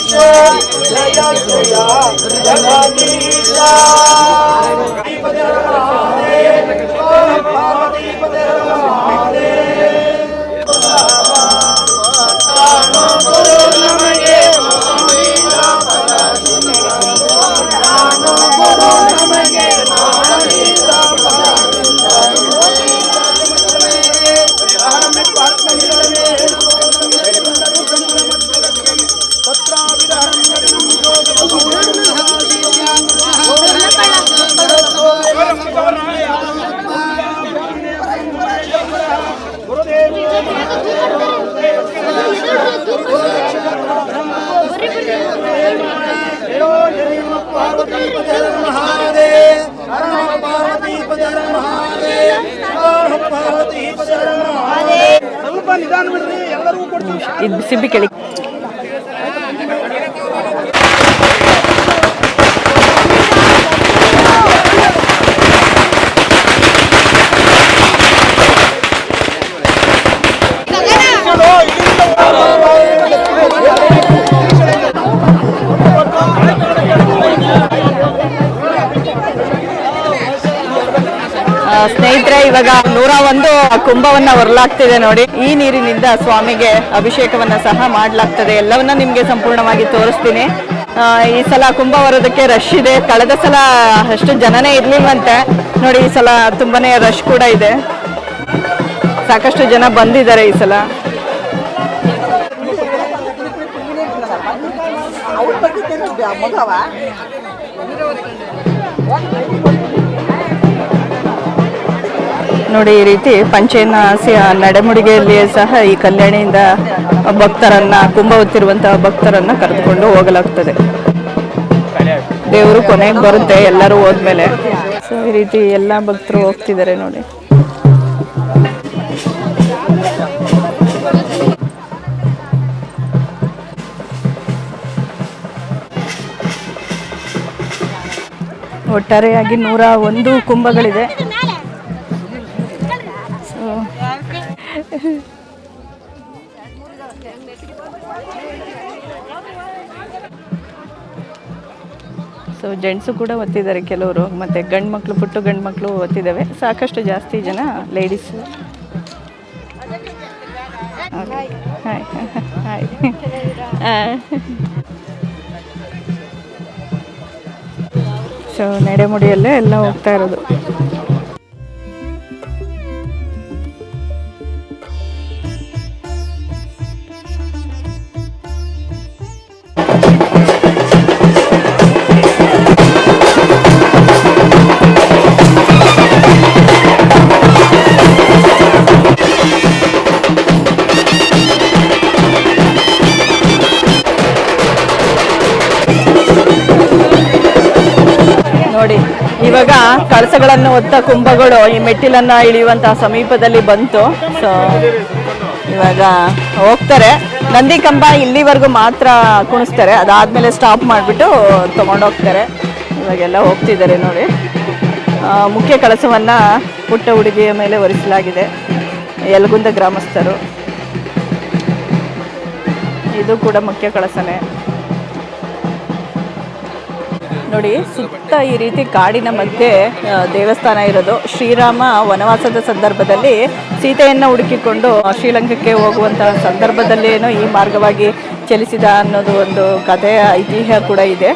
ಜಯ ಜಯ ಜಗದೀಶ ಇವಾಗ ನೂರ ಒಂದು ಕುಂಭವನ್ನ ಹೊರಲಾಗ್ತಿದೆ ನೋಡಿ. ಈ ನೀರಿನಿಂದ ಸ್ವಾಮಿಗೆ ಅಭಿಷೇಕವನ್ನ ಸಹ ಮಾಡಲಾಗ್ತದೆ. ಎಲ್ಲವನ್ನ ನಿಮ್ಗೆ ಸಂಪೂರ್ಣವಾಗಿ ತೋರಿಸ್ತೀನಿ. ಈ ಸಲ ಕುಂಭ ಬರೋದಕ್ಕೆ ರಶ್ ಇದೆ. ಕಳೆದ ಸಲ ಅಷ್ಟು ಜನನೇ ಇರ್ಲಿಲ್ವಂತೆ. ನೋಡಿ, ಈ ಸಲ ತುಂಬಾನೇ ರಶ್ ಕೂಡ ಇದೆ. ಸಾಕಷ್ಟು ಜನ ಬಂದಿದ್ದಾರೆ ಈ ಸಲ. ನೋಡಿ ಈ ರೀತಿ ಪಂಚೇನಾಸಿಯ ನಡೆಮುಡಿಗೆಯಲ್ಲಿ ಸಹ ಈ ಕಲ್ಯಾಣಿಯಿಂದ ಭಕ್ತರನ್ನ ಕುಂಭ ಹೊತ್ತಿರುವಂತಹ ಭಕ್ತರನ್ನ ಕರೆದುಕೊಂಡು ಹೋಗಲಾಗ್ತದೆ. ದೇವರು ಕೊನೆಗೆ ಬರುತ್ತೆ, ಎಲ್ಲರೂ ಹೋದ್ಮೇಲೆ. ಸೊ ಈ ರೀತಿ ಎಲ್ಲ ಭಕ್ತರು ಹೋಗ್ತಿದ್ದಾರೆ ನೋಡಿ. ಒಟ್ಟಾರೆಯಾಗಿ ನೂರ ಒಂದು ಕುಂಭಗಳಿದೆ. ಜೆಂಟ್ಸು ಕೂಡ ಓದ್ತಿದ್ದಾರೆ ಕೆಲವರು, ಮತ್ತು ಗಂಡು ಮಕ್ಕಳು ಪುಟ್ಟು ಗಂಡು ಮಕ್ಕಳು ಓದ್ತಿದ್ದಾವೆ. ಸಾಕಷ್ಟು ಜಾಸ್ತಿ ಜನ ಲೇಡೀಸ್ ಹಾಯ್ ಸೊ ನಡೆಮುಡಿಯಲ್ಲೇ ಎಲ್ಲ ಹೋಗ್ತಾ ಇರೋದು. ಕಳಸಗಳನ್ನು ಹೊತ್ತ ಕುಂಭಗಳು ಈ ಮೆಟ್ಟಿಲನ್ನ ಇಳಿಯುವಂತಹ ಸಮೀಪದಲ್ಲಿ ಬಂತು. ಸೊ ಇವಾಗ ಹೋಗ್ತಾರೆ. ನಂದಿ ಕಂಬ ಇಲ್ಲಿವರೆಗೂ ಮಾತ್ರ ಕುಣಿಸ್ತಾರೆ. ಅದಾದ್ಮೇಲೆ ಸ್ಟಾಪ್ ಮಾಡಿಬಿಟ್ಟು ತಗೊಂಡೋಗ್ತಾರೆ. ಇವಾಗೆಲ್ಲ ಹೋಗ್ತಿದ್ದಾರೆ ನೋಡಿ. ಮುಖ್ಯ ಕಳಸವನ್ನ ಪುಟ್ಟ ಹುಡುಗಿಯ ಮೇಲೆ ಒರೆಸಲಾಗಿದೆ. ಯಲಗುಂದ ಗ್ರಾಮಸ್ಥರು. ಇದು ಕೂಡ ಮುಖ್ಯ ಕಳಸನೇ. ನೋಡಿ, ಸುತ್ತ ಈ ರೀತಿ ಕಾಡಿನ ಮಧ್ಯೆ ದೇವಸ್ಥಾನ ಇರೋದು. ಶ್ರೀರಾಮ ವನವಾಸದ ಸಂದರ್ಭದಲ್ಲಿ ಸೀತೆಯನ್ನು ಹುಡುಕಿಕೊಂಡು ಶ್ರೀಲಂಕಾಕ್ಕೆ ಹೋಗುವಂತಹ ಸಂದರ್ಭದಲ್ಲೇನೋ ಈ ಮಾರ್ಗವಾಗಿ ಚಲಿಸಿದ ಅನ್ನೋದು ಒಂದು ಕಥೆಯ ಐತಿಹ್ಯ ಕೂಡ ಇದೆ.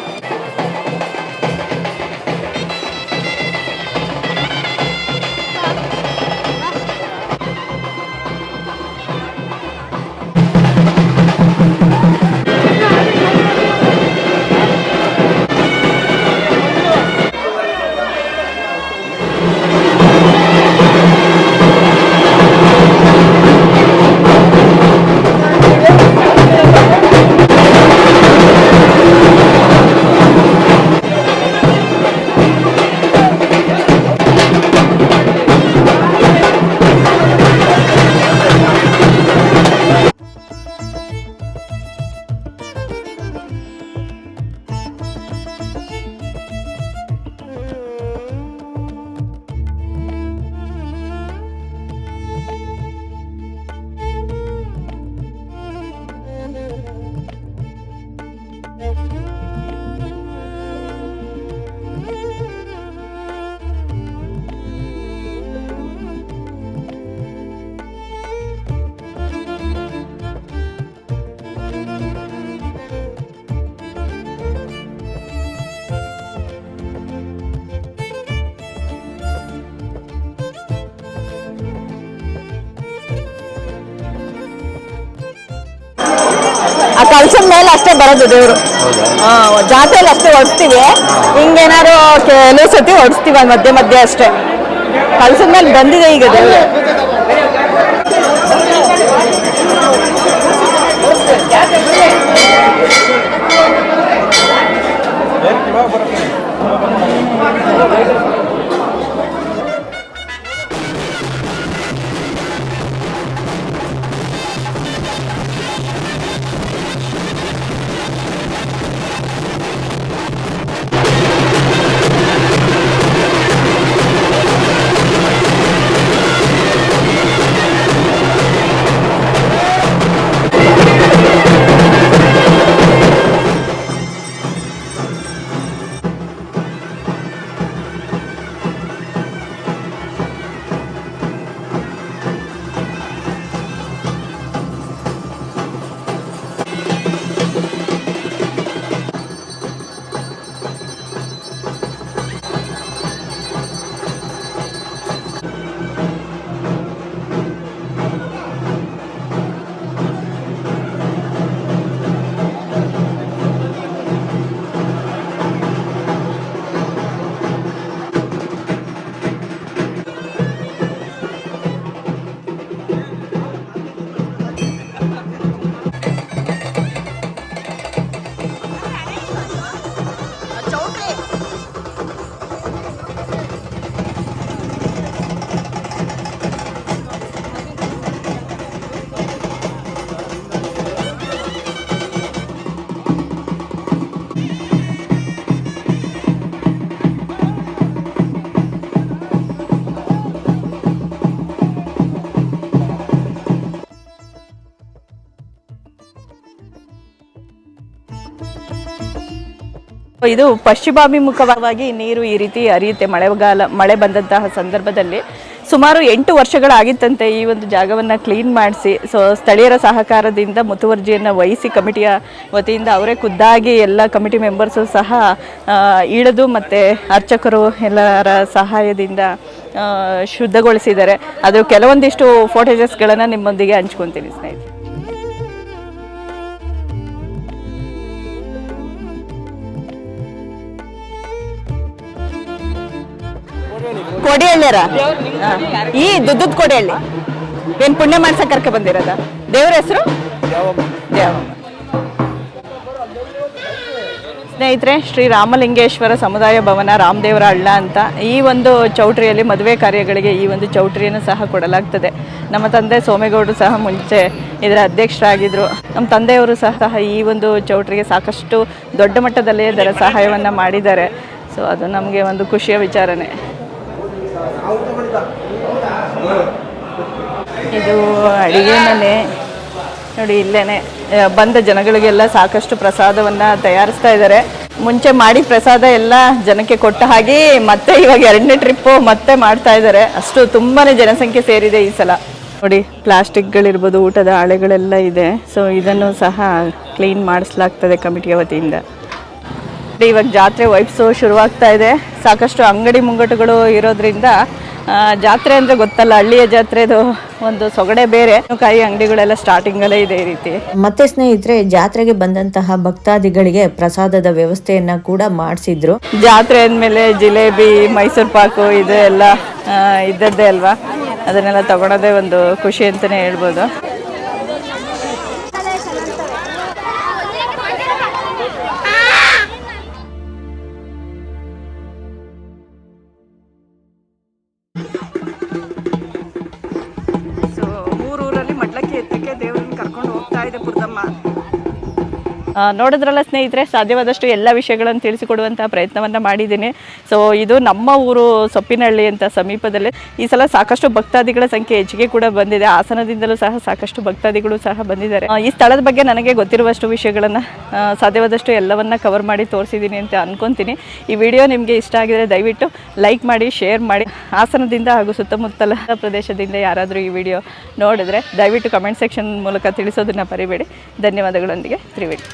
ಮೇಲೆ ಅಷ್ಟೇ ಬರೋದು ದೇವರು. ಜಾತ್ರೆಯಲ್ಲಿ ಅಷ್ಟೇ ಹೊಡ್ಸ್ತೀವಿ ಹಿಂಗೇನಾದ್ರು ಕೆಲವು ಸತಿ ಹೊಡಿಸ್ತೀವಿ ಮಧ್ಯೆ ಮಧ್ಯೆ ಅಷ್ಟೇ. ಕಳ್ಸದ ಮೇಲೆ ಬಂದಿದೆ ಈಗ ದೇವರು. ಇದು ಪಶ್ಚಿಮಾಭಿಮುಖವಾಗಿ ನೀರು ಈ ರೀತಿ ಹರಿಯುತ್ತೆ. ಮಳೆಗಾಲ, ಮಳೆ ಬಂದಂತಹ ಸಂದರ್ಭದಲ್ಲಿ ಸುಮಾರು ಎಂಟು ವರ್ಷಗಳಾಗಿತ್ತಂತೆ ಈ ಒಂದು ಜಾಗವನ್ನು ಕ್ಲೀನ್ ಮಾಡಿಸಿ. ಸೊ, ಸ್ಥಳೀಯರ ಸಹಕಾರದಿಂದ ಮುತುವರ್ಜಿಯನ್ನು ವಹಿಸಿ ಕಮಿಟಿಯ ವತಿಯಿಂದ ಅವರೇ ಖುದ್ದಾಗಿ ಎಲ್ಲ ಕಮಿಟಿ ಮೆಂಬರ್ಸು ಸಹ ಇಳಿದು ಮತ್ತು ಅರ್ಚಕರು ಎಲ್ಲರ ಸಹಾಯದಿಂದ ಶುದ್ಧಗೊಳಿಸಿದ್ದಾರೆ. ಅದು ಕೆಲವೊಂದಿಷ್ಟು ಫೋಟೇಜಸ್ಗಳನ್ನು ನಿಮ್ಮೊಂದಿಗೆ ಹಂಚ್ಕೊತೀನಿ ಸ್ನೇಹಿತರೆ. ಕೊಡಿಹಳ್ಳಿಯರ? ಈ ದುಡ್ಡದ ಕೊಡಿಹಳ್ಳಿ. ಏನ್ ಪುಣ್ಯ ಮಾಡ್ಸಕ್ ಕರ್ಕ ಬಂದಿರೋದ? ದೇವ್ರ ಹೆಸರು? ಸ್ನೇಹಿತರೆ, ಶ್ರೀ ರಾಮಲಿಂಗೇಶ್ವರ ಸಮುದಾಯ ಭವನ ರಾಮದೇವರ ಹಳ್ಳ ಅಂತ ಈ ಒಂದು ಚೌಟ್ರಿಯಲ್ಲಿ ಮದುವೆ ಕಾರ್ಯಗಳಿಗೆ ಈ ಒಂದು ಚೌಟ್ರಿಯನ್ನು ಸಹ ಕೊಡಲಾಗ್ತದೆ. ನಮ್ಮ ತಂದೆ ಸೋಮೇಗೌಡರು ಸಹ ಮುಂಚೆ ಇದರ ಅಧ್ಯಕ್ಷರಾಗಿದ್ದರು ನಮ್ಮ ತಂದೆಯವರು ಸಹ ಸಹ ಈ ಒಂದು ಚೌಟ್ರಿಗೆ ಸಾಕಷ್ಟು ದೊಡ್ಡ ಮಟ್ಟದಲ್ಲಿ ಇದರ ಸಹಾಯವನ್ನು ಮಾಡಿದ್ದಾರೆ. ಸೊ ಅದು ನಮಗೆ ಒಂದು ಖುಷಿಯ ವಿಚಾರನೇ ಇದು ಅಡಿಗೆ ಮನೆ. ನೋಡಿ, ಇಲ್ಲೇನೆ ಬಂದ ಜನಗಳಿಗೆಲ್ಲ ಸಾಕಷ್ಟು ಪ್ರಸಾದವನ್ನ ತಯಾರಿಸ್ತಾ ಇದ್ದಾರೆ. ಮುಂಚೆ ಮಾಡಿ ಪ್ರಸಾದ ಎಲ್ಲ ಜನಕ್ಕೆ ಕೊಟ್ಟ ಹಾಗೆ ಮತ್ತೆ ಇವಾಗ ಎರಡನೇ ಟ್ರಿಪ್ಪು ಮತ್ತೆ ಮಾಡ್ತಾ ಇದ್ದಾರೆ. ಅಷ್ಟು ತುಂಬಾನೇ ಜನಸಂಖ್ಯೆ ಸೇರಿದೆ ಈ ಸಲ. ನೋಡಿ ಪ್ಲಾಸ್ಟಿಕ್ಗಳಿರ್ಬೋದು ಊಟದ ಹಾಳೆಗಳೆಲ್ಲ ಇದೆ. ಸೊ ಇದನ್ನು ಸಹ ಕ್ಲೀನ್ ಮಾಡಿಸ್ಲಾಗ್ತದೆ ಕಮಿಟಿಯ ವತಿಯಿಂದ. ಇವಾಗ ಜಾತ್ರೆ ವೈಬ್ಸು ಶುರುವಾಗ್ತಾ ಇದೆ. ಸಾಕಷ್ಟು ಅಂಗಡಿ ಮುಂಗಟ್ಟುಗಳು ಇರೋದ್ರಿಂದ ಜಾತ್ರೆ ಅಂದರೆ ಗೊತ್ತಲ್ಲ ಹಳ್ಳಿಯ ಜಾತ್ರೆದು ಒಂದು ಸೊಗಡೆ ಬೇರೆ. ಕಾಯಿ ಅಂಗಡಿಗಳೆಲ್ಲ ಸ್ಟಾರ್ಟಿಂಗಲ್ಲೇ ಇದೆ ಈ ರೀತಿ. ಮತ್ತೆ ಸ್ನೇಹಿತರೆ ಜಾತ್ರೆಗೆ ಬಂದಂತಹ ಭಕ್ತಾದಿಗಳಿಗೆ ಪ್ರಸಾದದ ವ್ಯವಸ್ಥೆಯನ್ನ ಕೂಡ ಮಾಡಿಸಿದ್ರು. ಜಾತ್ರೆ ಅಂದಮೇಲೆ ಜಿಲೇಬಿ ಮೈಸೂರು ಪಾಕು ಇದು ಎಲ್ಲ ಇದ್ದದ್ದೇ ಅಲ್ವಾ? ಅದನ್ನೆಲ್ಲ ತಗೊಳೋದೇ ಒಂದು ಖುಷಿ ಅಂತಲೇ ಹೇಳ್ಬೋದು. ನೋಡಿದ್ರಲ್ಲ ಸ್ನೇಹಿತರೆ, ಸಾಧ್ಯವಾದಷ್ಟು ಎಲ್ಲ ವಿಷಯಗಳನ್ನು ತಿಳಿಸಿಕೊಡುವಂಥ ಪ್ರಯತ್ನವನ್ನು ಮಾಡಿದ್ದೀನಿ. ಸೊ ಇದು ನಮ್ಮ ಊರು ಸೊಪ್ಪಿನಹಳ್ಳಿ ಅಂತ ಸಮೀಪದಲ್ಲಿ. ಈ ಸಲ ಸಾಕಷ್ಟು ಭಕ್ತಾದಿಗಳ ಸಂಖ್ಯೆ ಹೆಚ್ಚಿಗೆ ಕೂಡ ಬಂದಿದೆ. ಹಾಸನದಿಂದಲೂ ಸಹ ಸಾಕಷ್ಟು ಭಕ್ತಾದಿಗಳು ಸಹ ಬಂದಿದ್ದಾರೆ. ಈ ಸ್ಥಳದ ಬಗ್ಗೆ ನನಗೆ ಗೊತ್ತಿರುವಷ್ಟು ವಿಷಯಗಳನ್ನು ಸಾಧ್ಯವಾದಷ್ಟು ಎಲ್ಲವನ್ನ ಕವರ್ ಮಾಡಿ ತೋರಿಸಿದ್ದೀನಿ ಅಂತ ಅನ್ಕೊಂತೀನಿ. ಈ ವಿಡಿಯೋ ನಿಮಗೆ ಇಷ್ಟ ಆಗಿದ್ರೆ ದಯವಿಟ್ಟು ಲೈಕ್ ಮಾಡಿ ಶೇರ್ ಮಾಡಿ. ಹಾಸನದಿಂದ ಹಾಗೂ ಸುತ್ತಮುತ್ತಲ ಪ್ರದೇಶದಿಂದ ಯಾರಾದರೂ ಈ ವಿಡಿಯೋ ನೋಡಿದ್ರೆ ದಯವಿಟ್ಟು ಕಮೆಂಟ್ ಸೆಕ್ಷನ್ ಮೂಲಕ ತಿಳಿಸೋದನ್ನ ಪರಿಬೇಡಿ ಧನ್ಯವಾದಗಳೊಂದಿಗೆ. ತ್ರಿವೇಣಿ.